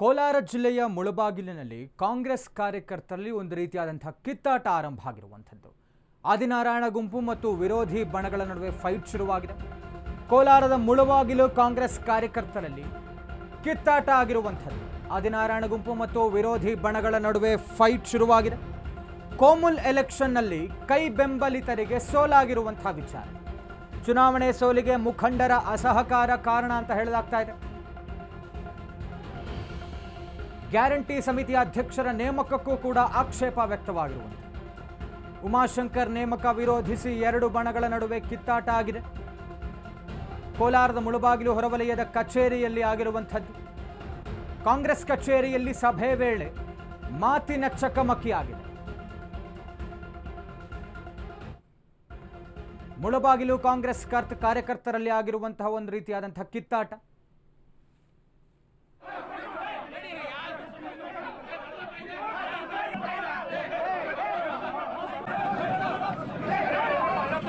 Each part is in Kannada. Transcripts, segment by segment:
ಕೋಲಾರ ಜಿಲ್ಲೆಯ ಮುಳಬಾಗಿಲಿನಲ್ಲಿ ಕಾಂಗ್ರೆಸ್ ಕಾರ್ಯಕರ್ತರಲ್ಲಿ ಒಂದು ರೀತಿಯಾದಂತಹ ಕಿತ್ತಾಟ ಆರಂಭ ಆಗಿರುವಂಥದ್ದು. ಆದಿನಾರಾಯಣ ಗುಂಪು ಮತ್ತು ವಿರೋಧಿ ಬಣಗಳ ನಡುವೆ ಫೈಟ್ ಶುರುವಾಗಿದೆ. ಕೋಲಾರದ ಮುಳಬಾಗಿಲು ಕಾಂಗ್ರೆಸ್ ಕಾರ್ಯಕರ್ತರಲ್ಲಿ ಕಿತ್ತಾಟ ಆಗಿರುವಂಥದ್ದು. ಆದಿನಾರಾಯಣ ಗುಂಪು ಮತ್ತು ವಿರೋಧಿ ಬಣಗಳ ನಡುವೆ ಫೈಟ್ ಶುರುವಾಗಿದೆ. ಕೋಮುಲ್ ಎಲೆಕ್ಷನ್ನಲ್ಲಿ ಕೈ ಬೆಂಬಲಿತರಿಗೆ ಸೋಲಾಗಿರುವಂತಹ ವಿಚಾರ. ಚುನಾವಣೆ ಸೋಲಿಗೆ ಮುಖಂಡರ ಅಸಹಕಾರ ಕಾರಣ ಅಂತ ಹೇಳಲಾಗ್ತಾ ಇದೆ. ಗ್ಯಾರಂಟಿ ಸಮಿತಿಯ ಅಧ್ಯಕ್ಷರ ನೇಮಕಕ್ಕೂ ಕೂಡ ಆಕ್ಷೇಪ ವ್ಯಕ್ತವಾಗಿರುವಂತೆ. ಉಮಾಶಂಕರ್ ನೇಮಕ ವಿರೋಧಿಸಿ ಎರಡು ಬಣಗಳ ನಡುವೆ ಕಿತ್ತಾಟ ಆಗಿದೆ. ಕೋಲಾರದ ಮುಳುಬಾಗಿಲು ಹೊರವಲಯದ ಕಚೇರಿಯಲ್ಲಿ ಆಗಿರುವಂಥದ್ದು. ಕಾಂಗ್ರೆಸ್ ಕಚೇರಿಯಲ್ಲಿ ಸಭೆ ವೇಳೆ ಮಾತಿನ ಚಕಮಕಿ ಆಗಿದೆ ಮುಳಬಾಗಿಲು ಕಾಂಗ್ರೆಸ್ ಕರ್ತ ಕಾರ್ಯಕರ್ತರಲ್ಲಿ ಆಗಿರುವಂತಹ ಒಂದು ರೀತಿಯಾದಂತಹ ಕಿತ್ತಾಟ.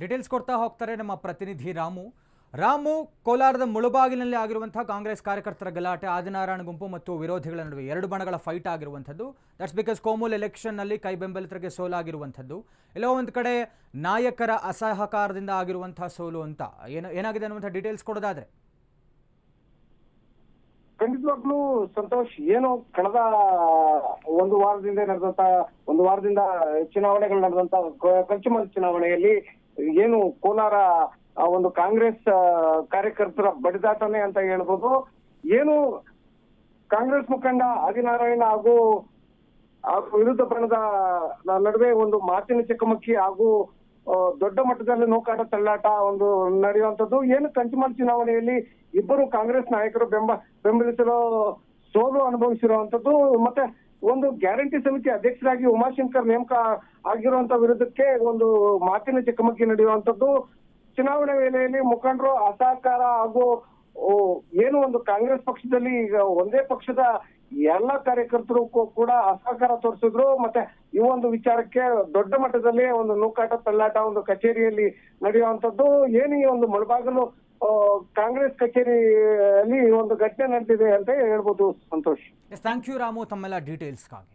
ಡೀಟೇಲ್ಸ್ ಕೊಡ್ತಾ ಹೋಗ್ತಾರೆ ನಮ್ಮ ಪ್ರತಿನಿಧಿ ರಾಮು. ರಾಮು ಕೋಲಾರದ ಮುಳುಬಾಗಿಲಿನಲ್ಲಿ ಆಗಿರುವಂತಹ ಕಾಂಗ್ರೆಸ್ ಕಾರ್ಯಕರ್ತರ ಗಲಾಟೆ, ಆದಿನಾರಾಯಣ ಗುಂಪು ಮತ್ತು ವಿರೋಧಿಗಳ ನಡುವೆ ಎರಡು ಬಣಗಳ ಫೈಟ್ ಆಗಿರುವಂಥದ್ದು. ದಟ್ಸ್ ಬಿಕಾಸ್ ಕೋಮುಲ್ ಎಲೆಕ್ಷನ್ನಲ್ಲಿ ಕೈ ಬೆಂಬಲಿತರಿಗೆ ಸೋಲಾಗಿರುವಂಥದ್ದು. ಎಲ್ಲೋ ಒಂದು ಕಡೆ ನಾಯಕರ ಅಸಹಕಾರದಿಂದ ಆಗಿರುವಂತಹ ಸೋಲು ಅಂತ. ಏನು, ಏನಾಗಿದೆ ಅನ್ನುವಂಥ ಡೀಟೇಲ್ಸ್ ಕೊಡೋದಾದ್ರೆ? ಖಂಡಿತವಾಗ್ಲೂ ಸಂತೋಷ್, ಏನು ಕಳೆದ ಒಂದು ವಾರದಿಂದ ನಡೆದಂತ ಒಂದು ವಾರದಿಂದ ಚುನಾವಣೆಗಳು ನಡೆದಂತ ಕಂಚುಮಲ್ ಚುನಾವಣೆಯಲ್ಲಿ ಏನು ಕೋಲಾರ ಒಂದು ಕಾಂಗ್ರೆಸ್ ಕಾರ್ಯಕರ್ತರ ಬಡಿದಾಟನೆ ಅಂತ ಹೇಳ್ಬೋದು. ಏನು ಕಾಂಗ್ರೆಸ್ ಮುಖಂಡ ಆದಿನಾರಾಯಣ ಹಾಗೂ ವಿರುದ್ಧ ಬಣದ ನಡುವೆ ಒಂದು ಮಾತಿನ ಚಕಮಕ್ಕಿ ಹಾಗೂ ದೊಡ್ಡ ಮಟ್ಟದಲ್ಲಿ ನೂಕಾಟ ತಳ್ಳಾಟ ಒಂದು ನಡೆಯುವಂತದ್ದು ಏನು ಕಂಚಿಮಾಲ್ ಚುನಾವಣೆಯಲ್ಲಿ ಇಬ್ಬರು ಕಾಂಗ್ರೆಸ್ ನಾಯಕರು ಬೆಂಬ ಬೆಂಬಲಿಸಲು ಸೋಲು ಅನುಭವಿಸಿರುವಂತದ್ದು ಮತ್ತೆ ಒಂದು ಗ್ಯಾರಂಟಿ ಸಮಿತಿ ಅಧ್ಯಕ್ಷರಾಗಿ ಉಮಾಶಂಕರ್ ನೇಮಕ ಆಗಿರುವಂತ ವಿರುದ್ಧಕ್ಕೆ ಒಂದು ಮಾತಿನ ಚಕಮಕಿ ನಡೆಯುವಂತದ್ದು. ಚುನಾವಣೆ ವೇಳೆಯಲ್ಲಿ ಮುಖಂಡರು ಅಸಹಕಾರ ಹಾಗೂ ಏನು ಒಂದು ಕಾಂಗ್ರೆಸ್ ಪಕ್ಷದಲ್ಲಿ ಈಗ ಒಂದೇ ಪಕ್ಷದ ಎಲ್ಲ ಕಾರ್ಯಕರ್ತರು ಕೂಡ ಅಸಹಕಾರ ತೋರಿಸಿದ್ರು, ಮತ್ತೆ ಈ ಒಂದು ವಿಚಾರಕ್ಕೆ ದೊಡ್ಡ ಮಟ್ಟದಲ್ಲಿ ಒಂದು ನೂಕಾಟ ತಳ್ಳಾಟ ಒಂದು ಕಚೇರಿಯಲ್ಲಿ ನಡೆಯುವಂತದ್ದು ಏನು ಈ ಒಂದು ಮುಳಬಾಗಲು ಕಾಂಗ್ರೆಸ್ ಕಚೇರಿಯಲ್ಲಿ ಈ ಒಂದು ಘಟನೆ ನಡೆದಿದೆ ಅಂತ ಹೇಳ್ಬೋದು ಸಂತೋಷ್. Thank you Ramu. ತಮ್ಮೆಲ್ಲ ಡೀಟೇಲ್ಸ್ಗಾಗಿ